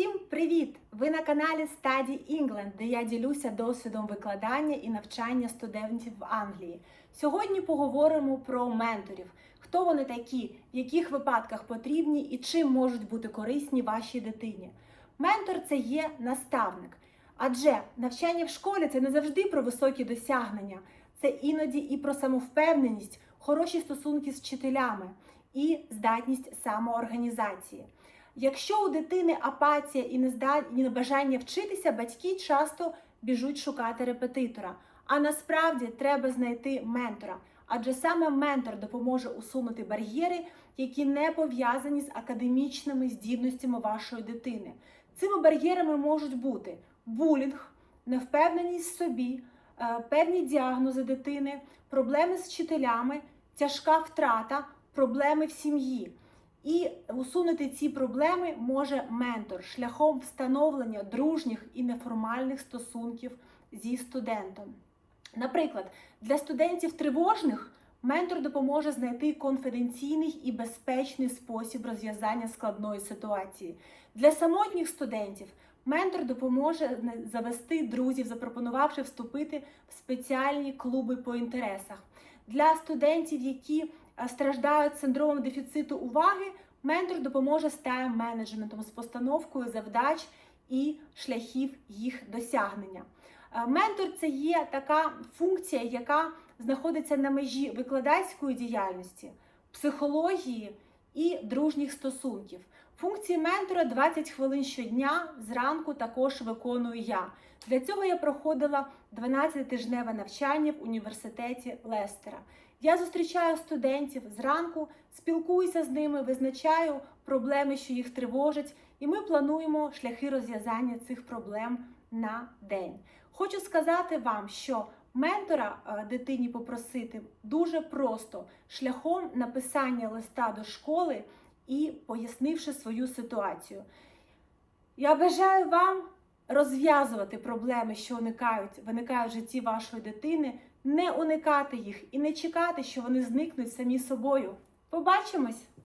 Всім привіт! Ви на каналі Study England, де я ділюся досвідом викладання і навчання студентів в Англії. Сьогодні поговоримо про менторів. Хто вони такі, в яких випадках потрібні і чим можуть бути корисні вашій дитині. Ментор це є наставник. Адже навчання в школі це не завжди про високі досягнення, це іноді і про самовпевненість, хороші стосунки з вчителями і здатність самоорганізації. Якщо у дитини апатія і небажання вчитися, батьки часто біжуть шукати репетитора. А насправді треба знайти ментора, адже саме ментор допоможе усунути бар'єри, які не пов'язані з академічними здібностями вашої дитини. Цими бар'єрами можуть бути булінг, невпевненість в собі, е, певні діагнози дитини, проблеми з вчителями, тяжка втрата, проблеми в сім'ї. І усунути ці проблеми може ментор шляхом встановлення дружніх і неформальних стосунків зі студентом. Наприклад, для студентів тривожних ментор допоможе знайти конфіденційний і безпечний спосіб розв'язання складної ситуації. Для самотніх студентів ментор допоможе завести друзів, запропонувавши вступити в спеціальні клуби по інтересах. Для студентів, які страждають синдромом дефіциту уваги, ментор допоможе з тайм-менеджментом, з постановкою завдач і шляхів їх досягнення. Е, Ментор це є така функція, яка знаходиться на межі викладацької діяльності, психології і дружніх стосунків. Функції ментора 20 хвилин щодня зранку також виконую я. Для цього я проходила 12-тижневе навчання в університеті Лестера. Я зустрічаю студентів зранку, спілкуюся з ними, визначаю проблеми, що їх тривожать, і ми плануємо шляхи розв'язання цих проблем на день. Хочу сказати вам, що ментора е, дитині попросити дуже просто шляхом написання листа до школи і пояснивши свою ситуацію. Я бажаю вам розв'язувати проблеми, що уникають, виникають в житті вашої дитини, не уникати їх і не чекати, що вони зникнуть самі собою. Побачимось!